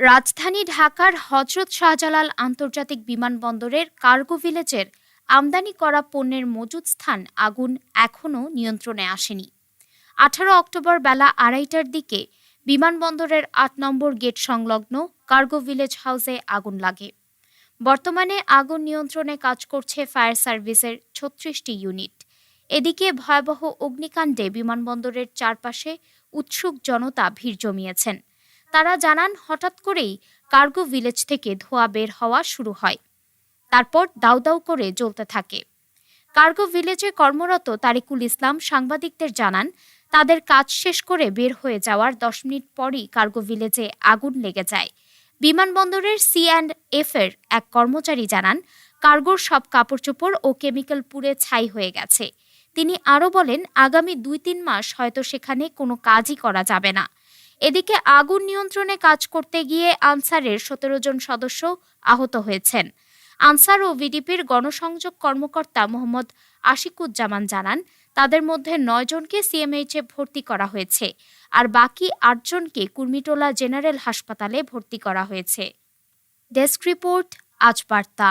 রাজধানী ঢাকার হজরত শাহজালাল আন্তর্জাতিক বিমানবন্দরের কার্গো ভিলেজের আমদানি করা পণ্যের মজুদ স্থান আগুন এখনও নিয়ন্ত্রণে আসেনি। আঠারো অক্টোবর বেলা আড়াইটার দিকে বিমানবন্দরের আট নম্বর গেট সংলগ্ন কার্গো ভিলেজ হাউসে আগুন লাগে। বর্তমানে আগুন নিয়ন্ত্রণে কাজ করছে ফায়ার সার্ভিসের ছত্রিশটি ইউনিট। এদিকে ভয়াবহ অগ্নিকাণ্ডে বিমানবন্দরের চারপাশে উৎসুক জনতা ভিড় জমিয়েছেন। তারা জানান হঠাৎ করেই কার্গো ভিলেজ থেকে ধোঁয়া বের হওয়া শুরু হয়। তারপর দাউ দাউ করে জ্বলতে থাকে। কার্গো ভিলেজে কর্মরত তারিকুল ইসলাম সাংবাদিকদের জানান, তাদের কাজ শেষ করে বের হয়ে যাওয়ার দশ মিনিট পরই কার্গো ভিলেজে আগুন লেগে যায়। বিমানবন্দরের সি অ্যান্ড এফ এর এক কর্মচারী জানান, কার্গোর সব কাপড়চোপড় ও কেমিক্যাল পুড়ে ছাই হয়ে গেছে। তিনি আরও বলেন, আগামী দুই তিন মাস হয়তো সেখানে কোনো কাজই করা যাবে না। এদিকে আগুন নিয়ন্ত্রণে কাজ করতে গিয়ে আনসারের সতেরো জন সদস্য আহত হয়েছেন। আনসার ও ভিডিপির গণসংযোগ কর্মকর্তা মোহাম্মদ আশিকুজ্জামান জানান, তাদের মধ্যে নয় জনকে সিএমএইচে ভর্তি করা হয়েছে আর বাকি আটজনকে কুর্মিটোলা জেনারেল হাসপাতালে ভর্তি করা হয়েছে। ডেস্ক রিপোর্ট, আজ বার্তা।